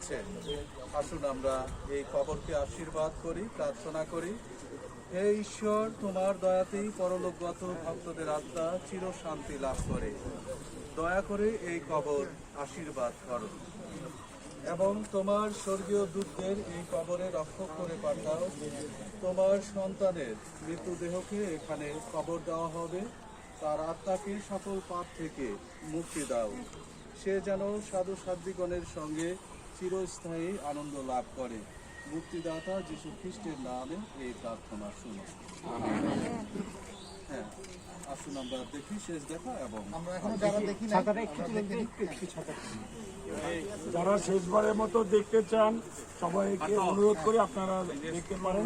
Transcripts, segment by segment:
যাচ্ছেন আসুন আমরা এই কবরকে আশীর্বাদ করি, প্রার্থনা করি। হে ঈশ্বর, তোমার দয়াতেই পরলোকগত ভক্তদের আত্মা চির শান্তি লাভ করে। দয়া করে এই কবর আশীর্বাদ করো। এবং তোমার স্বর্গীয় দূতদের এই কবরে রক্ষক করে পাঠাও। তোমার সন্তানের মৃতদেহকে এখানে কবর দেওয়া হবে। তার আত্মাকে সকল পাপ থেকে মুক্তি দাও। সে যেন সাধু সাধ্বিগণের সঙ্গে চিরস্থায়ী আনন্দ লাভ করে। মুক্তিদাতা যীশু খ্রিস্টের নামে এই প্রার্থনা শুনো হ্যাঁ আসুন আমরা দেখি শেষ দেখা এবং আমরা এখনও যারা দেখি না যারা শেষবারের মতো দেখতে চান, সবাইকে অনুরোধ করে আপনারা দেখতে পারেন।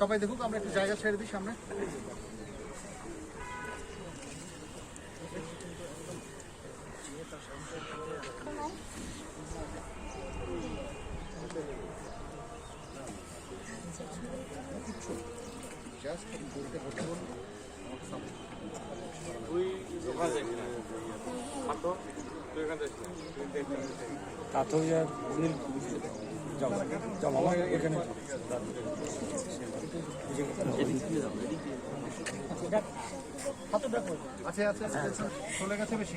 সবাই দেখুক, আমরা একটু জায়গা ছেড়ে দিই সামনে জাস্ট বলতে কাথরিয়ার নীল যাও যাও আমার এখানে আছে আছে আছে আছে। চলে গেছে বেশি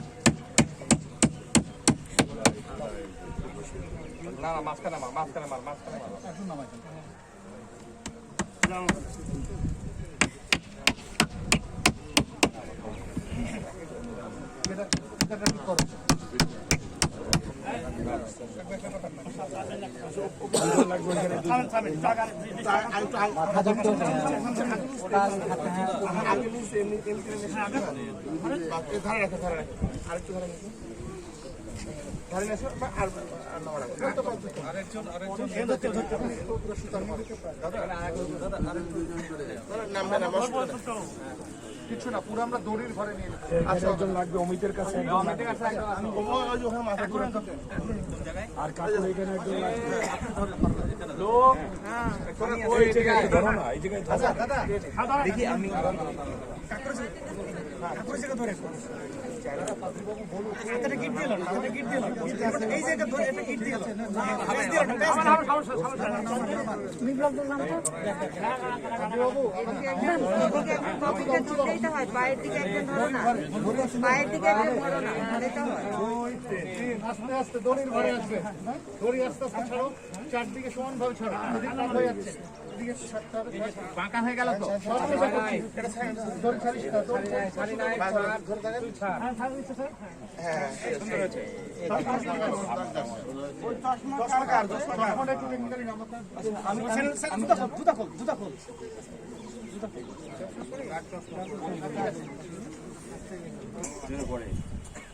একদম নামাই দেন। এটা এটা ঠিক করো আরেকজন আরেকজন কিছু না পুরো আমরা দড়ির ঘরে নিয়ে নিচ্ছি। একজন লাগবে অমিতের কাছে একজন লাগবে। আর কাকুর এখানে একজন লাগবে ওই জায়গায় ধরো না এই জায়গায় ধরো কপিটা তুলতেই তো হয় তাহলেই তো হয় দুই, তিন, আস্তে আস্তে দড়ির ঘরে আসবে দড়ি আস্তে আস্তে ছাড়ো চারদিকে সমান ভাবে ছাড়ো হয়ে যাচ্ছে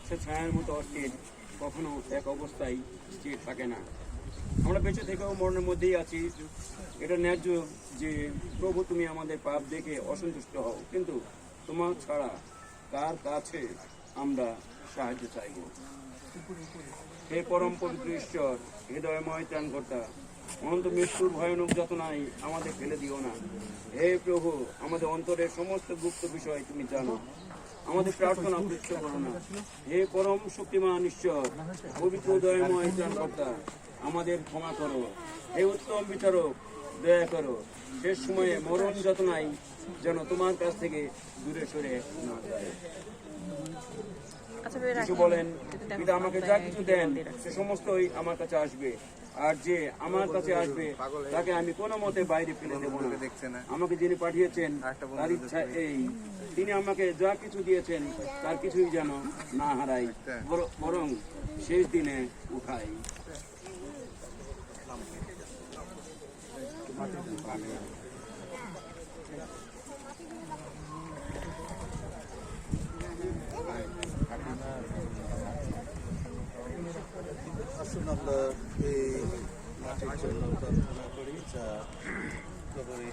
সে ছায়ার মতো অস্থির কখনো এক অবস্থায় স্থির থাকে না। আমরা বেঁচে থেকেও মরণের মধ্যেই আছি। এটা ন্যায্য যে, প্রভু তুমি আমাদের পাপ দেখে অসন্তুষ্ট হও। কিন্তু তোমার ছাড়া কার কাছে আমরা সাহায্য চাইব? হে পরম পবিত্র ঈশ্বর, হৃদয়ময় ত্রাণকর্তা, অনন্ত মৃত্যুর ভয়ানক যতনাই আমাদের ফেলে দিও না। হে প্রভু, আমাদের অন্তরের সমস্ত গুপ্ত বিষয় তুমি জানো। আমাদের প্রার্থনা তুচ্ছ করো না। হে পরম শক্তিমান ঈশ্বর, পবিত্র দয়াময় ত্রাণকর্তা আমাদের ক্ষমা করো। এই উত্তম বিচারক দয়া করো। শেষ সময়ে মরণ যতনাই যেন তোমার কাছ থেকে দূরে সরে না যায়। আচ্ছা কিছু বলেন যদি পিতা আমাকে যা কিছু দেন সে সমস্তই আমার কাছে আসবে। আর যে আমার কাছে আসবে তাকে আমি কোনো মতে বাইরে ফেলে দেবো না। আমাকে যিনি পাঠিয়েছেন তার ইচ্ছা এই। তিনি আমাকে যা কিছু দিয়েছেন তার কিছুই যেন না হারাই। বর- বরং শেষ দিনে উঠাই।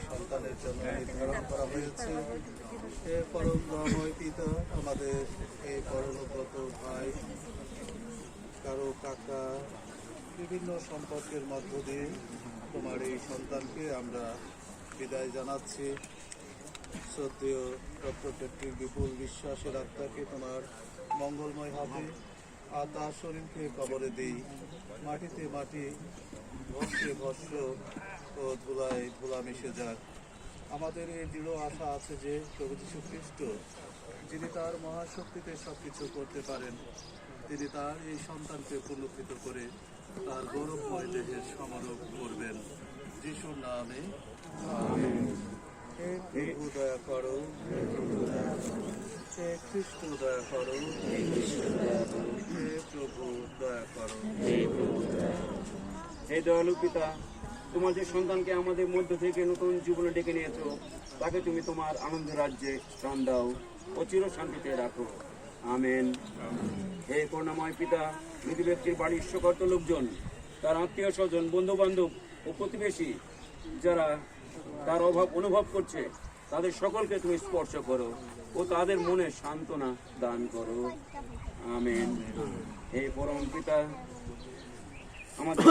সন্তানের জন্য নির্ধারণ করা হয়েছে হে পরম ধর্ময় পিতা আমাদের এই পরমব্রত ভাই কারও কাকা বিভিন্ন সম্পর্কের মধ্য দিয়ে এই সন্তানকে আমরা বিদায় জানাচ্ছি। শ্রদ্ধেয় ডক্টর পেট্রিক বিপুল বিশ্বাসের আত্মাকে তোমার মঙ্গলময় হবে আর তার শরীরকে কবরে দিই। মাটিতে মাটি, ভস্যে ভস্য ও ধুলায় ধুলা মিশে যাক। আমাদের এই দৃঢ় আশা আছে যে প্রভু যীশু খ্রিস্ট, যিনি তার মহাশক্তিতে সব কিছু করতে পারেন, তিনি তার এই সন্তানকে পুনঃকৃত করে তার গৌরবময় দেহের সমারোহ করবেন। যিশুর নামে। হে দয়া করো হে খ্রিস্ট দয়া করো হে প্রভু দয়া করো হে দয়ালু পিতা, তোমার যে সন্তানকে আমাদের মধ্য থেকে নতুন জীবনে ডেকে নিয়েছো, তাকে তুমি তোমার আনন্দ রাজ্যে স্থান দাও ও চির শান্তিতে রাখো। আমেন। হে করুণাময় পিতা মৃত ব্যক্তির বাড়ির সকর্ত লোকজন, তার আত্মীয় স্বজন বন্ধু বান্ধব ও প্রতিবেশী যারা তার অভাব অনুভব করছে, তাদের সকলকে তুমি স্পর্শ করো ও তাদের মনে সান্ত্বনা দান করো। আমেন। হে পরম পিতা, আমাদের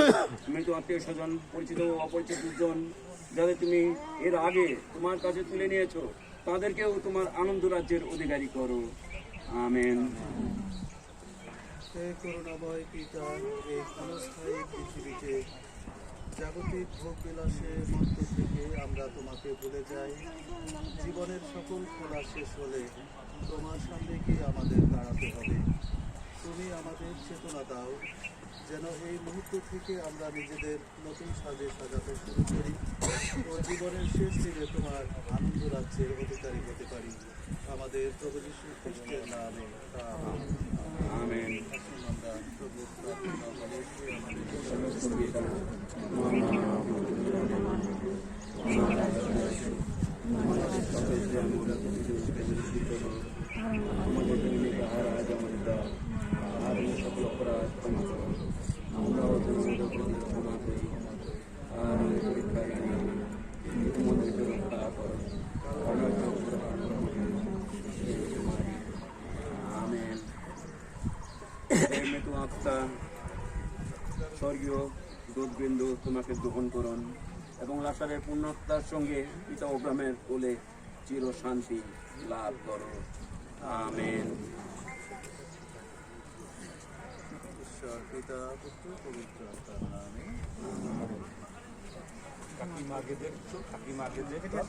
মৃত আত্মীয় স্বজন, পরিচিত ও অপরিচিত জন যাদের তুমি এর আগে তোমার কাছে তুলে নিয়েছো, তাদেরকেও তোমার আনন্দ রাজ্যের অধিকারী করো। আমেন। করুণাময় পিতা, এই ক্ষণস্থায়ী পৃথিবীতে জাগতিক ভোগ বিলাসের মধ্য থেকে আমরা তোমাকে ভুলে যাই। জীবনের সকল খোলা শেষ হলে তোমার সামনে গিয়ে আমাদের দাঁড়াতে হবে। তুমি আমাদের চেতনা দাও যেন এই মুহূর্ত থেকে আমরা নিজেদের নতুন সাজে সাজাতে শুরু করি ও জীবনের শেষ দিনে তোমার আনন্দ রাজ্যের অধিকারী হতে পারি। আমাদের প্রভু যীশু খ্রিস্টের নামে আমেন। আমরা আমাদের আমাদের দৈনিক আহার আজ আমাদের দাও আর এই সকল অপরাধ ক্ষমা আমরাও তোমাদের আমেন। হে আত্মা, স্বর্গীয় দুধবৃন্দ তোমাকে গ্রহণ করুন এবং লাসারের পূর্ণাত্মার সঙ্গে পিতা অব্রামের কোলে চির শান্তি লাভ করো। আমেন। ঈশ্বর পিতা পুত্র পবিত্র আত্মার নামে। কাকিমাকে দেখছ কাকিমাকে দেখছ